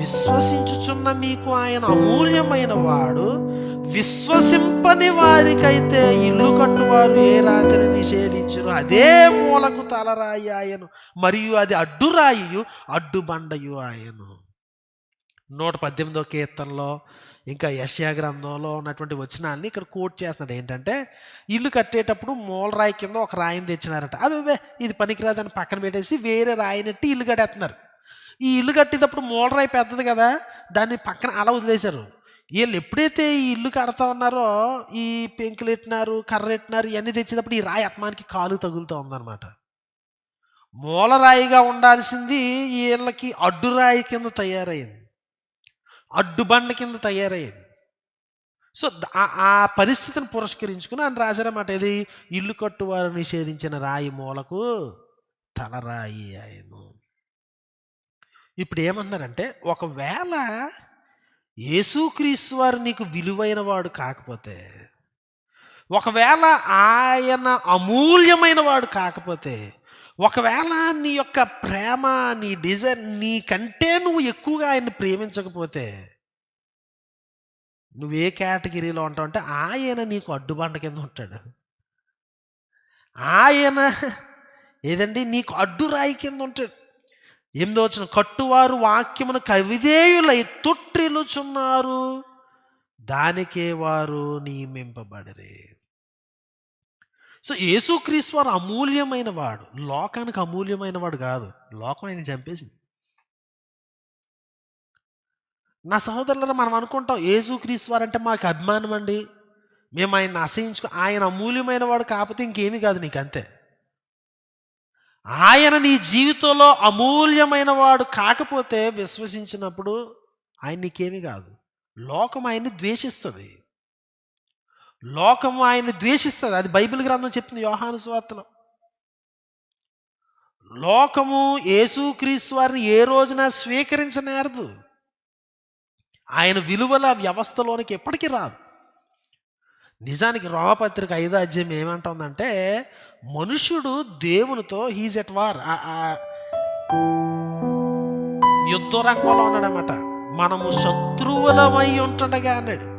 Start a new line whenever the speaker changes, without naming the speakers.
విశ్వసించుచున్న మీకు ఆయన అమూల్యమైన వాడు విశ్వసింపని వారికైతే ఇల్లు కట్టువారు ఏ రాత్రి నిషేధించరు. అదే మూలకు తలరాయి ఆయను మరియు అది అడ్డురాయి అడ్డుబండయు ఆయను. నూట పద్దెనిమిదో కీర్తనలో ఇంకా యశ్యా గ్రంథంలో ఉన్నటువంటి వచనాన్ని ఇక్కడ కోట్ చేస్తున్నాడు. ఏంటంటే ఇల్లు కట్టేటప్పుడు మూలరాయి కింద ఒక రాయిని తెచ్చినారట. అవి అవే ఇది పనికిరాదని పక్కన పెట్టేసి వేరే రాయినట్టి ఇల్లు కట్టేస్తున్నారు. ఈ ఇల్లు కట్టేటప్పుడు మూలరాయి పెద్దది కదా దాన్ని పక్కన అలా వదిలేశారు. వీళ్ళు ఎప్పుడైతే ఈ ఇల్లు కడతా ఉన్నారో ఈ పెంకులు ఎట్టినారు కర్ర ఎట్టినారు ఇవన్నీ తెచ్చేటప్పుడు ఈ రాయి ఆత్మానికి కాలు తగులుతూ ఉందన్నమాట. మూలరాయిగా ఉండాల్సింది వీళ్ళకి అడ్డురాయి కింద తయారైంది. అడ్డుబండ కింద తయారయ్యింది సో ఆ- పరిస్థితిని పురస్కరించుకుని ఆయన రాశారన్నమాట. ఇది ఇల్లు కట్టువారు నిషేధించిన రాయి మూలకు తలరాయి ఆయను ఇప్పుడు ఏమంటున్నారంటే ఒకవేళ యేసుక్రీస్తు వారు నీకు విలువైన వాడు కాకపోతే ఒకవేళ ఆయన అమూల్యమైన వాడు కాకపోతే ఒకవేళ నీ యొక్క ప్రేమ నీ డిజైర్ నీకంటే నువ్వు ఎక్కువగా ఆయన్ని ప్రేమించకపోతే నువ్వే కేటగిరీలో ఉంటావు అంటే ఆయన నీకు అడ్డుబండ కింద ఉంటాడు. ఆయన ఏదండి? నీకు అడ్డురాయి కింద ఉంటాడు. ఎనిమిదో వచ్చిన కట్టువారు వాక్యమును కవిధేయులై తొట్టిల్లుచున్నారు దానికే వారు నియమింపబడరే. సో యేసుక్రీస్తు వారు అమూల్యమైన వాడు. లోకానికి అమూల్యమైన వాడు కాదు. లోకం ఆయన చంపేసింది. నా సహోదరులను మనం అనుకుంటాం యేసుక్రీస్తు వారు అంటే మాకు అభిమానం అండి మేము ఆయన అసహించుకో ఆయన అమూల్యమైన వాడు కాకపోతే ఇంకేమీ కాదు నీకు అంతే ఆయన నీ జీవితంలో అమూల్యమైన వాడు కాకపోతే విశ్వసించినప్పుడు ఆయన నీకేమీ కాదు. లోకం ఆయన్ని ద్వేషిస్తుంది. లోకము ఆయన్ని ద్వేషిస్తుంది. అది బైబిల్ గ్రంథం చెప్తుంది యోహాను స్వార్తలో. లోకము యేసుక్రీస్తు వారిని ఏ రోజున స్వీకరించనేరదు. ఆయన విలువల వ్యవస్థలోనికి ఎప్పటికీ రాదు. నిజానికి రోమపత్రిక ఐదో అధ్యాయం ఏమంటుందంటే మనుషుడు దేవునితో హీజ్ ఎట్ వార్ యుద్ధ రంగంలో ఉన్నాడనమాట మనము శత్రువులమై ఉంటుండగా అన్నాడు.